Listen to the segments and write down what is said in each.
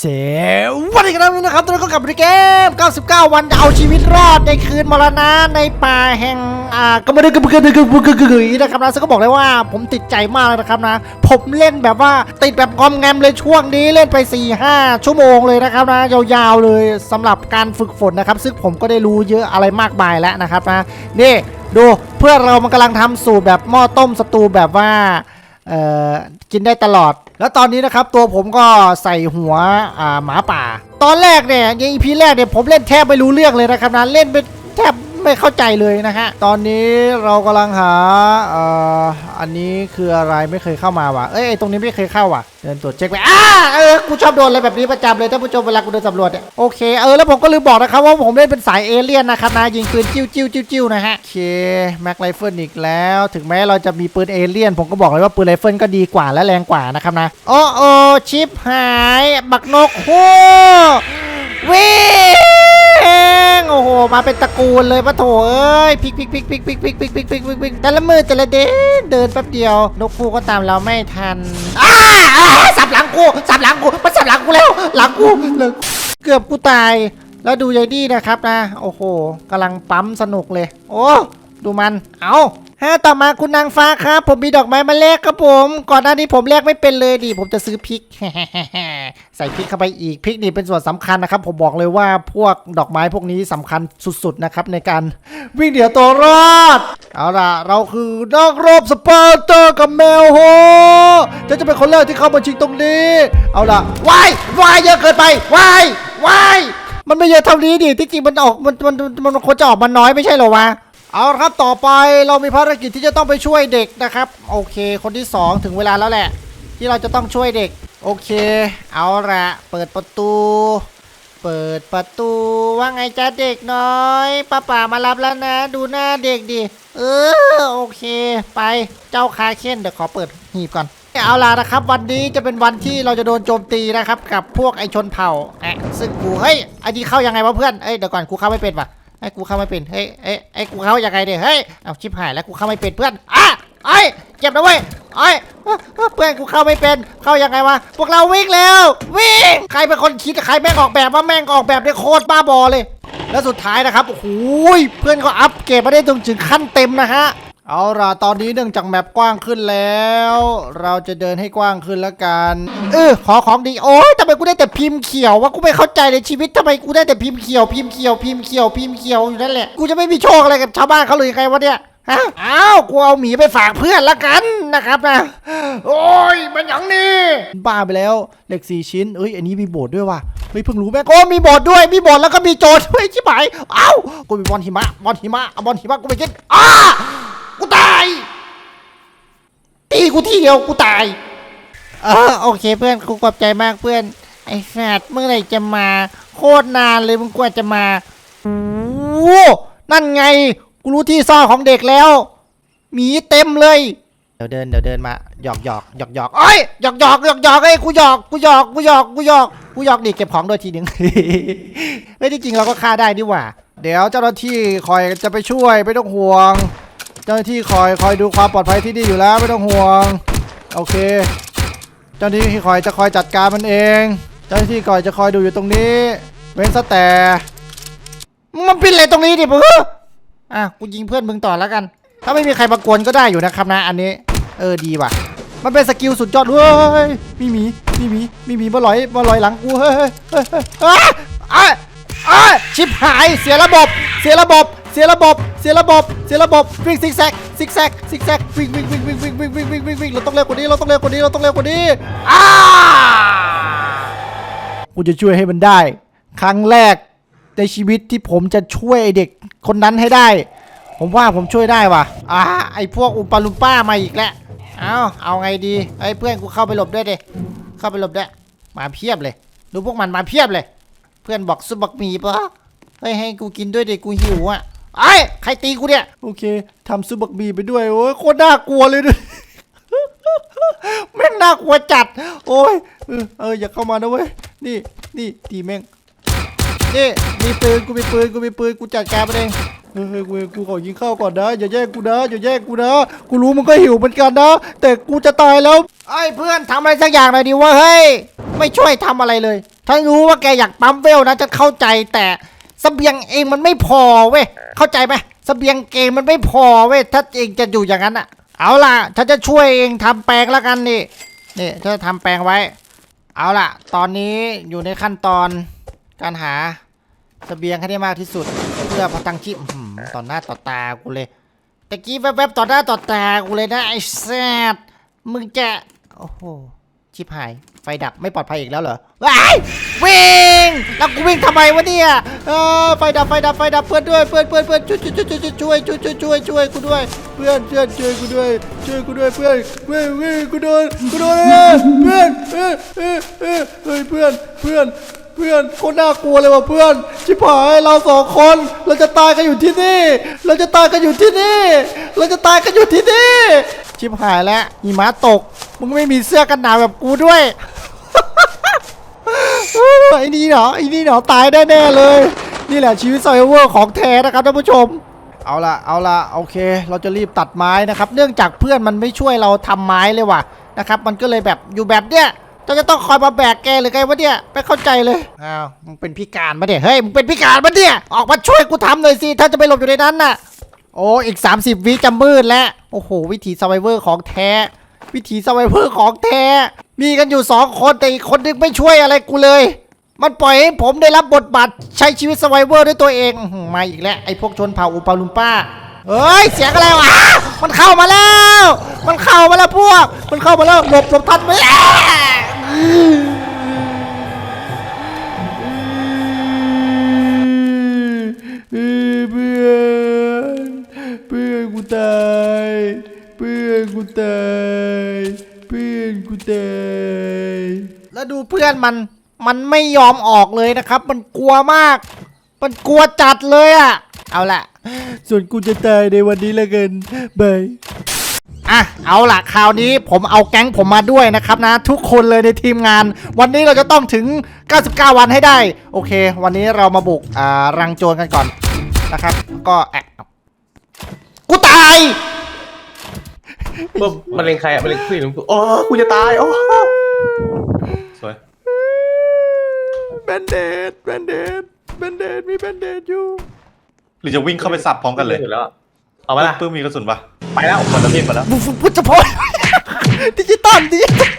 เสวัสดีครับนะครับตอนนี้ก็กลับมาในเกม 99 วันเอาชีวิตรอดในคืนมรณะในป่าแห่ง อ่ากระมดึกกระมดึกกระมดึกกระมดึกกระมดึกนะครับนะซึ่งก็บอกเลยว่าผมติดใจมากเลยนะครับนะ ผมเล่นแบบว่าติดแบบงอมแงมเลยช่วงนี้เล่นไป 4-5 ชั่วโมงเลยนะครับนะ ยาวๆเลยสำหรับการฝึกฝนนะครับ ซึ่งผมก็ได้รู้เยอะอะไรมากมายแล้วนะครับนะ นี่ดูเพื่อเรามันกำลังทำสูตรแบบหม้อต้มสตูแบบว่า เอ่อ กินได้ตลอด แล้วตอนนี้นะครับตัวผมก็ใส่หัวอ่าหมาป่า ตอนแรกเนี่ยในอีพีแรกเนี่ยผมเล่นแทบไม่รู้เรื่องเลยนะครับนะเล่นไปแทบ ไม่เข้าใจเลยนะฮะตอนนี้เรากำลังหาเอ่ออันนี้คืออะไรไม่เคยเข้ามาว่ะเอ้ยตรงนี้ไม่เคยเข้าว่ะเดินตรวจเช็คไปอ้าเออกูชอบโดนอะไรแบบนี้ประจำเลยท่านผู้ชมเวลากูเดินสำรวจเนี่ยโอเคเออแล้วผมก็ลืมบอกนะครับว่าผมเล่นเป็นสายเอเลี่ยนนะครับนะยิงปืนจิ้วจิ้วจิ้วจิ้วนะฮะโอเคแม็กไรเฟิลอีกแล้ว ถึงแม้เราจะมีปืนเอเลี่ยน ผมก็บอกเลยว่าปืนไรเฟิลก็ดีกว่าและแรงกว่านะครับนะโอ้โอชิปหายบักนกโหวิ่ง โอ้โห มาเป็นตระกูลเลยปะโถเอ้ยพลิกพลิกพลิกพลิกพลิกพลิกพลิกพลิกพลิกพลิกพิกแต่ละมือแต่ละเดนเดินแป๊บเดียวนกฟูก็ตามเราไม่ทันอ้าอ้าสับหลังกูสับหลังกูมันสับหลังกูแล้วหลังกูเลยเกือบกูตาย แล้วดูยายดี้นะครับนะ โอ้โหกำลังปั๊มสนุกเลย โอ้ดูมันเอา ฮะต่อมาคุณนางฟ้าครับ ผมมีดอกไม้มาแลกครับผม ก่อนหน้านี้ผมแลกไม่เป็นเลยดิผมจะซื้อพริก ใส่พริกเข้าไปอีกพริกนี่เป็นส่วนสำคัญนะครับ ผมบอกเลยว่าพวกดอกไม้พวกนี้สำคัญสุดๆนะครับในการวิ่งเดี่ยวตัวรอด เอาล่ะ เราคือนักรบสปาร์เตอร์กับแมวโฮจะจะเป็นคนแรกที่เข้ามาชิงตรงนี้ เอาล่ะวายวายเยอะเกินไปวายวายมันไม่เยอะเท่านี้ดิที่จริงมันออกมันมันมันควรจะออกมาน้อยไม่ใช่หรอวะ เอาละครับต่อไปเรามีภารกิจที่จะต้องไปช่วยเด็กนะครับ โอเค คนที่สองถึงเวลาแล้วแหละ ที่เราจะต้องช่วยเด็ก โอเค เอาละเปิดประตู เปิดประตูว่าไงจ้าเด็กน้อยป้าป่ามารับแล้วนะ ดูหน้าเด็กดิเออโอเค ไปเจ้าคาเคนเดี๋ยวขอเปิดหีบก่อนเอาล่ะนะครับ วันนี้จะเป็นวันที่เราจะโดนโจมตีนะครับ กับพวกไอชนเผ่าแอะซึ่งกูเฮ้ยไอดีเข้ายังไงวะเพื่อนเอ้ยเดี๋ยวก่อนกูเข้าไม่เป็นว่ะ ไอ้กูเข้าไม่เป็น เฮ้ยเอ้ยไอ้กูเข้ายังไงเนี่ย เฮ้ย เอาชิบหายแล้วกูเข้าไม่เป็นเพื่อนอะไอ้ยเจ็บนะเว้ยไอ้ยเพื่อนกูเข้าไม่เป็น เข้ายังไงวะ พวกเราวิ่งแล้ว วิ่ง ใครเป็นคนคิด ใครแม่งออกแบบว่าแม่งออกแบบได้โคตรบ้าบอเลย แล้วสุดท้ายนะครับ โอ้โหยเพื่อนก็อัพเกรดมาได้จนถึงขั้นเต็มนะฮะ เอาล่ะตอนนี้เนื่องจากแมปกว้างขึ้นแล้ว เราจะเดินให้กว้างขึ้นแล้วกัน เออขอของดีโอ้ยทำไมกูได้แต่พิมพ์เขียววะกูไม่เข้าใจในชีวิตทำไมกูได้แต่พิมพ์เขียวพิมพ์เขียวพิมพ์เขียวพิมพ์เขียวอยู่นั่นแหละกูจะไม่มีโชคอะไรกับชาวบ้านเขาเลยไงวะเนี่ยฮะอ้าวกูเอาหมีไปฝากเพื่อนละกันนะครับนะโอ้ยมันอย่างนี้บ้าไปแล้วเหล็กสี่ชิ้นเอ้ยอันนี้มีโบสถ์ด้วยว่ะเฮ้ยเพิ่งรู้แม่งโอ้มีโบสถ์ด้วยมีโบสถ์แล้วก็มีโจรด้วยชิบหายเอ้ากูมีบอลหิมะบอลหิมะเอาบอลหิมะกูไปกินอ้า กูตาย ตีกูทีเดียวกูตายเออโอเคเพื่อนกูขอบใจมากเพื่อน ไอ้สัตว์เมื่อไหร่จะมา โคตรนานเลยมึงกว่าจะมาโอ้โหนั่นไง กูรู้ที่ซ่อนของเด็กแล้วหมีเต็มเลย เดี๋ยวเดินเดี๋ยวเดินมาหยอกหยอกหยอกหยอกเอ้ยหยอกหยอกหยอกหยอกเอ้ยกูหยอกกูหยอกกูหยอกกูหยอกกูหยอกดิเก็บของด้วยทีหนึ่งเฮ้ยที่จริงเราก็ฆ่าได้ดีหว่า เดี๋ยวเจ้าหน้าที่คอยจะไปช่วยไม่ต้องห่วง เจ้าหน้าที่คอยคอยดูความปลอดภัยที่นี่อยู่แล้วไม่ต้องห่วง โอเค เจ้าหน้าที่คอยจะคอยจัดการมันเอง เจ้าหน้าที่คอยจะคอยดูอยู่ตรงนี้ เว้นซะแต่มันป็นอะไรตรงนี้ดิเพื่ออะกูยิงเพื่อนมึงต่อแล้วกัน ถ้าไม่มีใครมากวนก็ได้อยู่นะครับนะอันนี้ เออดีว่ะ มันเป็นสกิลสุดยอดเว้ยมีหมีมีหมีมีหมีมาลอยมาลอยหลังกูเฮ้ยเฮ้ยเฮ้ยเฮ้ยอะอะอะชิบหายเสียระบบ เสียระบบ สียระบบเสียระบบเสียระบบวิ่งซิกแซกซิกแซกซิกแซกวิ่งวิ่งวิ่งวิ่งวิ่งวิ่งวิ่งวิ่งวิ่งวิ่งเราต้องเร็วกว่านี้เราต้องเร็วกว่านี้เราต้องเร็วกว่านี้อ้ากูจะช่วยให้มันได้ ครั้งแรกในชีวิตที่ผมจะช่วยไอเด็กคนนั้นให้ได้ ผมว่าผมช่วยได้ว่ะอ่าไอพวกอุปาลุมป้ามาอีกแล้วเอาเอาไงดีไอเพื่อนกูเข้าไปหลบด้วยดิเข้าไปหลบด้วยมาเพียบเลยดูพวกมันมาเพียบเลย เพื่อนบอกซุปบักมีปะเฮ้ยให้กูกินด้วยดิกูหิวอะ ไอ้ยใครตีกูเนี่ย โอเคทำซุปบักหมีไปด้วย โอ้ยโคตรน่ากลัวเลยด้วยแม่งน่ากลัวจัด โอ้ยเออเอออย่าเข้ามานะเว้ย นี่นี่ตีแม่งนี่มีปืนกูมีปืนกูมีปืนกูจัดการมันเองเฮ้ยเฮ้ยกูกูขอยิงเข้าก่อนนะอย่าแย่งกูนะอย่าแย่งกูนะกูรู้มึงก็หิวเหมือนกันนะ แต่กูจะตายแล้วไอ้เพื่อนทำอะไรสักอย่างหน่อยดิวะเฮ้ยไม่ช่วยทำอะไรเลยฉันรู้ว่าแกอยากปั๊มเวลนะฉันเข้าใจแต่ เสบียงเองมันไม่พอเว้ยเข้าใจไหมเสบียงเกงมันไม่พอเว้ยถ้าเองจะอยู่อย่างนั้นอะเอาล่ะฉันจะช่วยเองทำแปลงแล้วกันนี่นี่ฉันจะทำแปลงไว้ เอาล่ะ ตอนนี้อยู่ในขั้นตอนการหาเสบียงให้ได้มากที่สุด เพื่อพอตังชีพต่อหน้าต่อตากูเลยตะกี้แวบๆต่อหน้าต่อตากูเลยนะไอ้แซดมึงจะโอ้โหชิบหาย ไฟดับไม่ปลอดภัยอีกแล้วเหรอว้าย วิ่งแล้วกูวิ่งทำไมวะเนี่ยเออไฟดับไฟดับไฟดับเพื่อนด้วยเพื่อนเพื่อนเพื่อนช่วยช่วยช่วยช่วยช่วยช่วยช่วยช่วยกูด้วย เพื่อนเพื่อนช่วยกูด้วยช่วยกูด้วยเพื่อนเพื่อนเพื่อนกูโดนกูโดนเลยเพื่อนเออเออเออเฮ้ยเพื่อนเพื่อนเพื่อนโคตรน่ากลัวเลยว่ะเพื่อน ชิบหายเราสองคนเราจะตายกันอยู่ที่นี่ เราจะตายกันอยู่ที่นี่ เราจะตายกันอยู่ที่นี่ ชิบหายแล้วหิมะตก มึงไม่มีเสื้อกันหนาวแบบกูด้วย ไอ้นี่เหรอไอ้นี่เหรอตายแน่ๆเลย นี่แหละชีวิตไซเวอร์ของแท้นะครับท่านผู้ชม เอาละเอาละโอเค เราจะรีบตัดไม้นะครับ เนื่องจากเพื่อนมันไม่ช่วยเราทำไม้เลยว่ะนะครับ มันก็เลยแบบอยู่แบบเนี้ยเราจะต้องคอยมาแบกแกหรือไงวะเนี่ยไม่เข้าใจเลยอ้าวมึงเป็นพิการปะเนี่ยเฮ้ยมึงเป็นพิการปะเนี่ยออกมาช่วยกูทำหน่อยสิถ้าจะไปหลบอยู่ในนั้นน่ะ โอ้อีก 30 วิจะมืดแล้วโอ้โห วิถี s ไ r เวอร์ของแท้ วิถี s ไ r เวอร์ของแท้ มีกันอยู่2คนแต่อีกคนนึงไม่ช่วยอะไรกูเลย มันปล่อยให้ผมได้รับบทบาทใช้ชีวิต s ไ r เวอร์ด้วยตัวเองมาอีกแล้วไอ้พวกชนเผ่าอุปาลุมป้าเฮ้ยเสียงอะไรวะมันเข้ามาแล้ว มันเข้ามาแล้วพวก มันเข้ามาแล้วหลบหลบทันไหมเพื่อนเพื่อนกูตายเพื่อนกูตายเพื่อนกูตาย แล้วดูเพื่อนมันมันไม่ยอมออกเลยนะครับ มันกลัวมาก มันกลัวจัดเลยอะเอาละส่วนกูจะตายในวันนี้ละกันบายอะเอาล่ะคราวนี้ผมเอาแก๊งผมมาด้วยนะครับนะ ทุกคนเลยในทีมงาน วันนี้เราจะต้องถึง 99 วันให้ได้ โอเค วันนี้เรามาบุกอ่ารังโจรกันก่อนนะครับ ก็แอะกูตายปุ๊บมันเล็งใครอะมันเล็งผู้หญิงหรือผู้โอ้กูจะตายโอ้สวย แบนเดดแบนเดดแบนเดดมีแบนเดดอยู่หรือจะวิ่งเข้าไปสับพร้อมกันเลยอยู่แล้วอะเอามาละปื้มมีกระสุนปะไปแล้วหมดแล้วพี่หมดแล้วบุฟพุทธพจน์ดิจิตอลดิจิตอล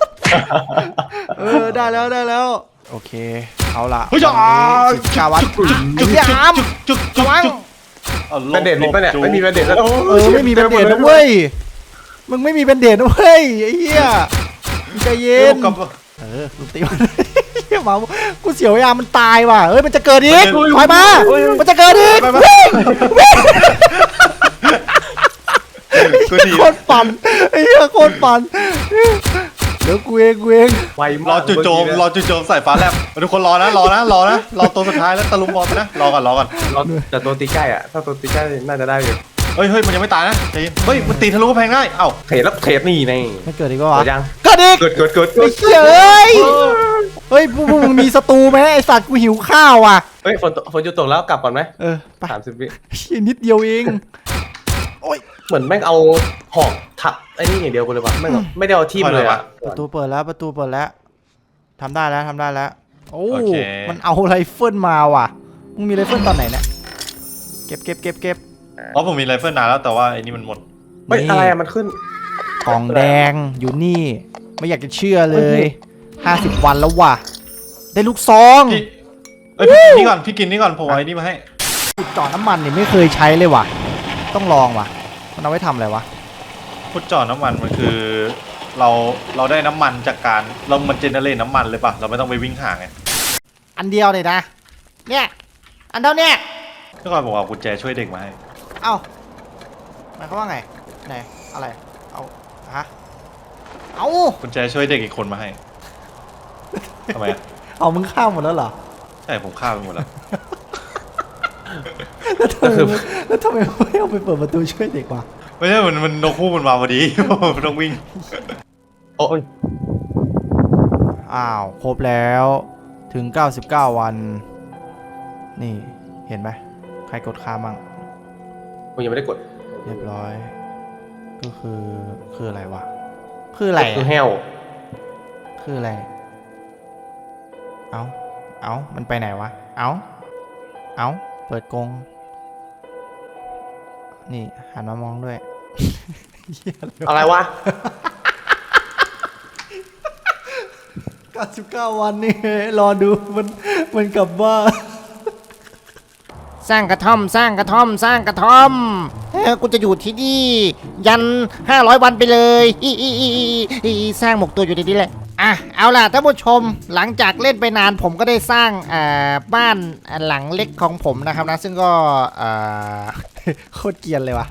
เออได้แล้วได้แล้ว โอเคเอาละเฮ้ยจ้าสิบเก้าวันไอ้ยามจุกจุกระวังจุกอาลบแบนเด็ดมีปะเนี่ยลบไม่มีแบนเด็ดแล้วโเออไม่มีแบนเดดนะเว้ยมึงไม่มีแบนเดดนะเว้ยไอ้เหี้ยมึงใจเย็เอ้ยนกับเออลุงตีมัน เหี้ยหมากูเสียวยามันตายว่ะเอ้ยมันจะเกิดอีกถอยมา มันจะเกิดอีกวิ่งวิ่งกูดีโคตรปั่นไอ้เหี้ยโคตรปั่นเดี๋ยวกูเองกูเองไวรมาอกจู่โจมรอจู่โจมใส่ฟ้าแลบทุกคนรอนะรอนะรอนะรอตัวสุดท้ายแล้วตะลุมบอลไปนะรอก่อนรอก่อนเราแต่ตัวตีใกล้อะถ้าตัวตีใกล้น่าจะได้อยู่เฮ้ยเฮ้ยมันยังไม่ตายนะใจเย็นเฮ้ยมันตีทะลุกำแพงได้เอ้าเทรดแล้วเทรดนี่ไงมันเกิดอีกปะวะเกิดยังเกิ ดอีกเกิดเกิดเกิดไอ้เหี้ยเอ้ยเฮ้ยพวกมึงมีศัตรูไหมไอ้สัตว์กูหิวข้าวอะ เฮ้ยฝนตกฝนจะตกแล้วกลับก่อนไหมเออไปสามสิบวิเหี้ยนิดเดียวเอง เหมือนแม่งเอาหอกถักไอ้นี่อย่างเดียวกูเลยว่ะแม่งไม่ได้เอาทิ่มเลยอะประตูเปิดแล้วประตูเปิดแล้วทำได้แล้วทำได้แล้วโอ้โอเค มันเอาไรเฟิลมาว่ะมึงมีไรเฟิลตอนไหนเนี่ยเก็บเก็บเก็บเก็บอ๋อผมมีไรเฟิลนานแล้วแต่ว่าไอ้นี่มันหมดเฮ้ยอะไรอะมันขึ้นกล่องแดงอยู่นี่ ไม่อยากจะเชื่อเลย 50 วันแล้วว่ะ ได้ลูกซองพี่เอ้ยพี่กินนี่ก่อนพี่กินนี่ก่อนผมเอาไอ้นี่มาให้ขุดเจาะน้ำมันเนี่ยไม่เคยใช้เลยว่ะ ต้องลองว่ะ มันเอาไว้ทำอะไรวะ พุทจอน้ำมันมันคือ เราเราได้น้ำมันจากการเรามันเจเนเรตน้ำมันเลยปะเราไม่ต้องไปวิ่งหาไงอันเดียวเลยนะ เนี่ย อันเท่าเนี้ยเมื่อก่อนผมเอากุญแจช่วยเด็กมาให้ เอ้าหมายความว่าไง ไหน อะไร เอา ฮะ เอากุญแจช่วยเด็กอีกคนมาให้ทำไมอะเอามึงข้ามหมดแล้วเหรอใช่ผมฆ่าไปหมดแล้ว แล้วทำไมแล้วทำไมไม่เอาไปเปิดประตูช่วยเด็กวะไม่ใช่มันมันนกคู่มันมาพอดี มันต้องวิ่ง โอ้ยอ้าวครบแล้วถึง 99 วัน นี่เห็นไหมใครกดข้ามมั่งกูยังไม่ได้กด เรียบร้อย ก็คือคืออะไรวะ คืออะไรคืออะแห้วคืออะไร เอ้าเอามันไปไหนวะ เอาเอาเปิดกรงนี่หันมามองด้วย อะไรวะ99วันนี่รอดูมันมันกลับบ้านสร้างกระท่อม สร้างกระท่อม สร้างกระท่อมเออกูจะอยู่ที่นี่ ยัน 500 วันไปเลยอีอีอีอีอีสร้างหมกตัวอยู่ในนี้แหละอะเอาล่ะท่านผู้ชมหลังจากเล่นไปนานผมก็ได้สร้างบ้านหลังเล็กของผมนะครับนะซึ่งก็โคตรเกรียนเลยวะ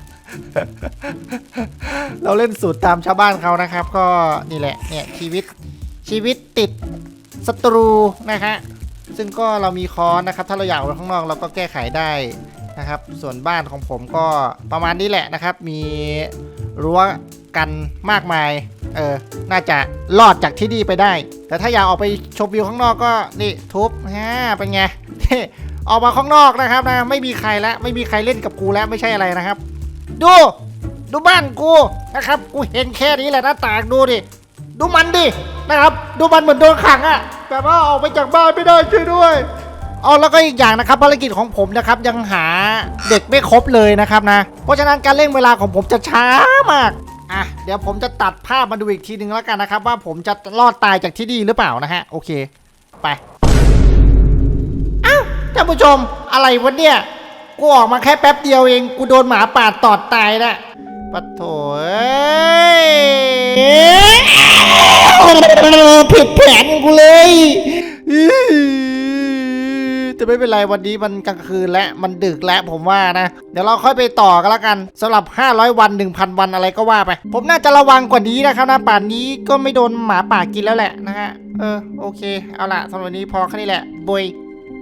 เราเล่นสูตรตามชาวบ้านเขานะครับ ก็นี่แหละเนี่ยชีวิตชีวิตติดศัตรูนะฮะซึ่งก็เรามีคอนนะครับ ถ้าเราอยากออกไปข้างนอกเราก็แก้ไขได้ นะครับ ส่วนบ้านของผมก็ประมาณนี้แหละนะครับ มีรั้วกันมากมาย เออ น่าจะรอดจากที่นี่ไปได้ แต่ถ้าอยากออกไปชมวิวข้างนอกก็นี่ทุบฮ่าเป็นไงออกมาข้างนอกนะครับนะ ไม่มีใครแล้วไม่มีใครเล่นกับกูแล้วไม่ใช่อะไรนะครับ ดู ดูบ้านกูนะครับ กูเห็นแค่นี้แหละหน้าต่างดูดิดูมันดินะครับ ดูมันเหมือนโดนขังอะแบบว่าออกไปจากบ้านไม่ได้ช่วยด้วย เอาแล้วก็อีกอย่างนะครับภารกิจของผมนะครับยังหาเด็กไม่ครบเลยนะครับนะ เพราะฉะนั้นการเร่งเวลาของผมจะช้ามากอะเดี๋ยวผมจะตัดภาพมาดูอีกทีหนึ่งแล้วกันนะครับ ว่าผมจะรอดตายจากที่นี่หรือเปล่านะฮะโอเค ไปอ้าวท่านผู้ชมอะไรวะเนี่ยกูออกมาแค่แป๊บเดียวเองกูโดนหมาป่าตอดตายนะปัดโถเอ้ยผิดแผนของกูเลย แต่ไม่เป็นไรวันนี้มันกลางคืนและมันดึกแล้วผมว่านะ เดี๋ยวเราค่อยไปต่อกันแล้วกันสำหรับ 500 วัน 1,000 วันอะไรก็ว่าไป ผมน่าจะระวังกว่านี้นะครับนะป่านนี้ก็ไม่โดนหมาป่ากินแล้วแหละนะฮะเออโอเค เอาละสำหรับวันนี้พอแค่นี้แหละบย